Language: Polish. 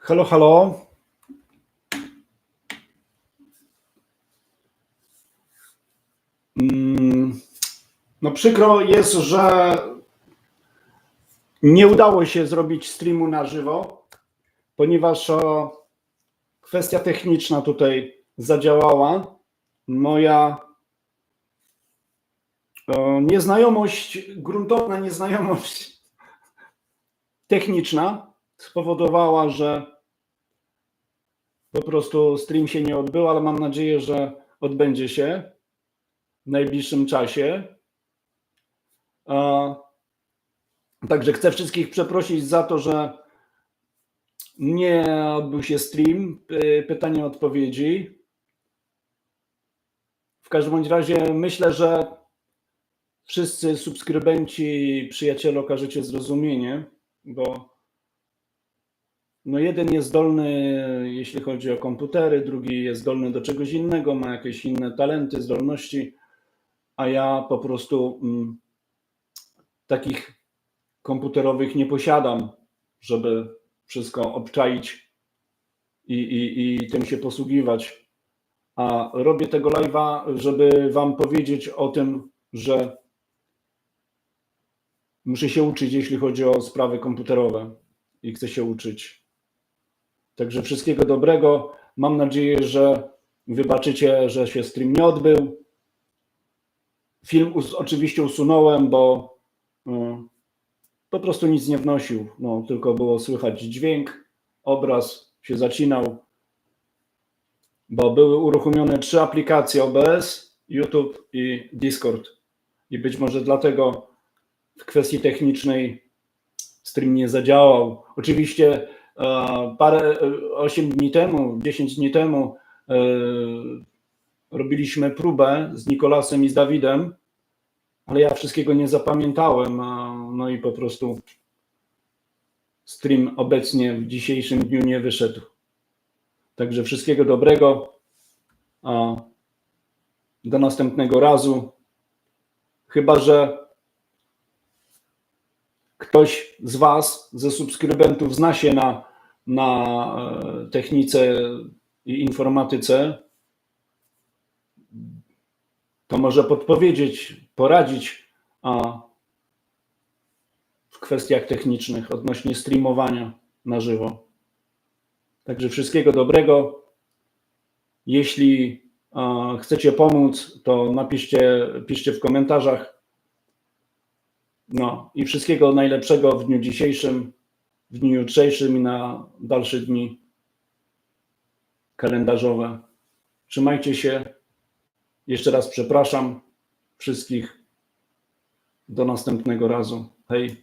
Halo, halo. Mm, No przykro jest, że nie udało się zrobić streamu na żywo, ponieważ kwestia techniczna tutaj zadziałała. Moja nieznajomość, gruntowna nieznajomość techniczna spowodowała, że po prostu stream się nie odbył, ale mam nadzieję, że odbędzie się w najbliższym czasie. Także chcę wszystkich przeprosić za to, że nie odbył się stream, py- pytania odpowiedzi. W każdym razie myślę, że wszyscy subskrybenci, przyjaciele okażecie zrozumienie, bo no jeden jest zdolny, jeśli chodzi o komputery, drugi jest zdolny do czegoś innego, ma jakieś inne talenty, zdolności, a ja po prostu mm, takich komputerowych nie posiadam, żeby wszystko obczaić i, i, i tym się posługiwać. A robię tego live'a, żeby Wam powiedzieć o tym, że muszę się uczyć, jeśli chodzi o sprawy komputerowe i chcę się uczyć. Także wszystkiego dobrego. Mam nadzieję, że wybaczycie, że się stream nie odbył. Film us- oczywiście usunąłem, bo y, po prostu nic nie wnosił. No, tylko było słychać dźwięk, obraz się zacinał, bo były uruchomione trzy aplikacje OBS, YouTube i Discord. I być może dlatego w kwestii technicznej stream nie zadziałał. Oczywiście parę, e, 8 dni temu, 10 dni temu e, robiliśmy próbę z Nikolasem i z Dawidem, ale ja wszystkiego nie zapamiętałem. No i po prostu stream obecnie w dzisiejszym dniu nie wyszedł. Także wszystkiego dobrego. Do następnego razu. Chyba, że ktoś z Was, ze subskrybentów, zna się na, na e, technice i informatyce, to może podpowiedzieć, poradzić w kwestiach technicznych odnośnie streamowania na żywo. Także wszystkiego dobrego. Jeśli a, chcecie pomóc, to napiszcie piszcie w komentarzach. No i wszystkiego najlepszego w dniu dzisiejszym, w dniu jutrzejszym i na dalsze dni kalendarzowe. Trzymajcie się. Jeszcze raz przepraszam wszystkich. Do następnego razu. Hej.